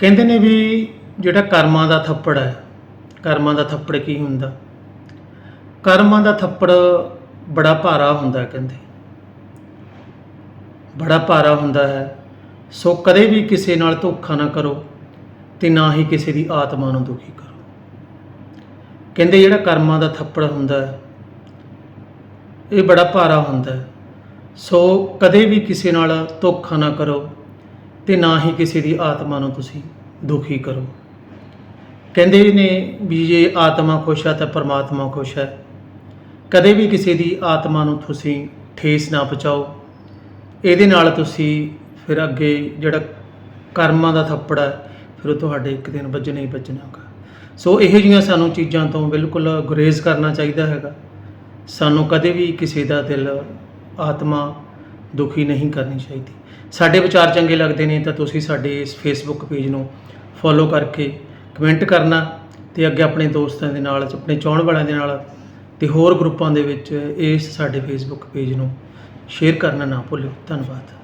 ਕਹਿੰਦੇ ਨੇ ਵੀ ਜਿਹੜਾ ਕਰਮਾਂ ਦਾ ਥੱਪੜ ਹੈ, ਕਰਮਾਂ ਦਾ ਥੱਪੜ ਕੀ ਹੁੰਦਾ? ਕਰਮਾਂ ਦਾ ਥੱਪੜ ਬੜਾ ਭਾਰਾ ਹੁੰਦਾ ਕਹਿੰਦੇ। ਬੜਾ ਭਾਰਾ ਹੁੰਦਾ ਹੈ। ਸੋ ਕਦੇ ਵੀ ਕਿਸੇ ਨਾਲ ਧੋਖਾ ਨਾ ਕਰੋ ਤੇ ਨਾ ਹੀ ਕਿਸੇ ਦੀ ਆਤਮਾ ਨੂੰ ਦੁਖੀ ਕਰੋ। ਕਹਿੰਦੇ ਜਿਹੜਾ ਕਰਮਾਂ ਦਾ ਥੱਪੜ ਹੁੰਦਾ ਹੈ, ਇਹ ਬੜਾ ਭਾਰਾ ਹੁੰਦਾ ਹੈ। ਸੋ ਕਦੇ ਵੀ ਕਿਸੇ ਨਾਲ ਧੋਖਾ ਨਾ ਕਰੋ ਤੇ ਨਾ ਹੀ ਕਿਸੇ ਦੀ ਆਤਮਾ ਨੂੰ ਤੁਸੀਂ ਦੁਖੀ ਕਰੋ। ਕਹਿੰਦੇ ਨੇ ਵੀ ਜੇ ਆਤਮਾ ਖੁਸ਼ ਹੈ ਤਾਂ ਪਰਮਾਤਮਾ ਖੁਸ਼ ਹੈ। ਕਦੇ ਵੀ ਕਿਸੇ ਦੀ ਆਤਮਾ ਨੂੰ ਤੁਸੀਂ ਠੇਸ ਨਾ ਪਹੁੰਚਾਓ। ਇਹਦੇ ਨਾਲ ਤੁਸੀਂ ਫਿਰ ਅੱਗੇ ਜਿਹੜਾ ਕਰਮਾਂ ਦਾ ਥੱਪੜ ਹੈ, ਫਿਰ ਉਹ ਤੁਹਾਡੇ ਇੱਕ ਦਿਨ ਵੱਜਣਾ ਹੀ ਵੱਜਣਾਗਾ ਸੋ ਇਹੋ ਜਿਹੀਆਂ ਸਾਨੂੰ ਚੀਜ਼ਾਂ ਤੋਂ ਬਿਲਕੁਲ ਗੁਰੇਜ਼ ਕਰਨਾ ਚਾਹੀਦਾ ਹੈਗਾ। ਸਾਨੂੰ ਕਦੇ ਵੀ ਕਿਸੇ ਦਾ ਦਿਲ, ਆਤਮਾ ਦੁਖੀ ਨਹੀਂ ਕਰਨੀ ਚਾਹੀਦੀ। ਸਾਡੇ ਵਿਚਾਰ ਚੰਗੇ ਲੱਗਦੇ ਨੇ ਤਾਂ ਤੁਸੀਂ ਸਾਡੇ ਇਸ ਫੇਸਬੁੱਕ ਪੇਜ ਨੂੰ ਫੋਲੋ ਕਰਕੇ ਕਮੈਂਟ ਕਰਨਾ ਤੇ ਅੱਗੇ ਆਪਣੇ ਦੋਸਤਾਂ ਦੇ ਨਾਲ, ਆਪਣੇ ਚਾਹਣ ਵਾਲਿਆਂ ਦੇ ਨਾਲ ਤੇ ਹੋਰ ਗਰੁੱਪਾਂ ਦੇ ਵਿੱਚ ਇਸ ਸਾਡੇ ਫੇਸਬੁੱਕ ਪੇਜ ਨੂੰ ਸ਼ੇਅਰ ਕਰਨਾ ਨਾ ਭੁੱਲਿਓ। ਧੰਨਵਾਦ।